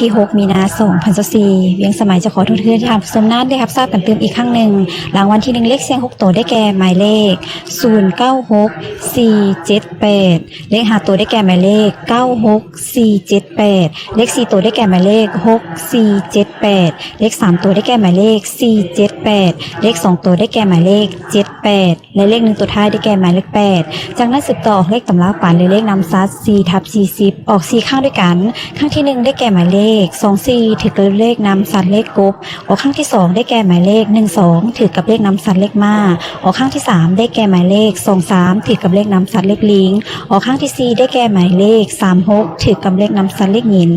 ที่ 6 มีนาสองพันสีเวียงสมัยจะขอโทษเพื่อนที่ทำสมนาได้ครับทราบกันเติมอีกครั้งหนึ่งรางวัลที่หนึ่งเลขเสียงหกตัวได้แก่หมายเลข 0 9 6 4 7 8 เลขหาตัวได้แก่หมายเลข 9 6 4 7 8 เลขสี่ตัวได้แก่หมายเลข 6 4 7 8 เลขสามตัวได้แก่หมายเลข 4 7 8 เลขสองตัวได้แก่หมายเลข 7 8 และเลขหนึ่งตัวท้ายได้แก่หมายเลข 8 จากนั้นสืบต่อเลขตำราปันหรือเลขนำซัด4ทับ40 ออก 4 ข้างด้วยกัน ข้างที่ 1 ได้แก่หมายเลข2 4 ถือกับเลขนำซัดเลขกบออกข้างที่ 2 ได้แก่หมายเลข 1 2 ถือกับเลขนำซัดเลขมาออกข้างที่ 3 ได้แก่หมายเลข 2 3 ถือกับเลขนำซัดเลขลิงออกข้างที่ 4 ได้แก่หมายเลข 3 6 ถือกับเลขนำซัดเลขหิน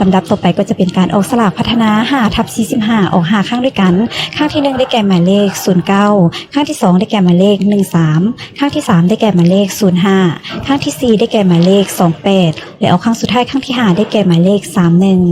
ลำดับต่อไปก็จะเป็นการออกสลากพัฒนา5ทับ45 ออก5ข้างด้วยกัน ข้างที่ 1 ได้แก่หมายเลข 09 ข้างที่ 2 ได้แก่หมายเลข 13 ข้างที่ 3 ได้แก่หมายเลข 05 ข้างที่ 4 ได้แก่หมายเลข 28 และออกข้างสุดท้ายข้างที่ 5 ได้แก่หมายเลข 31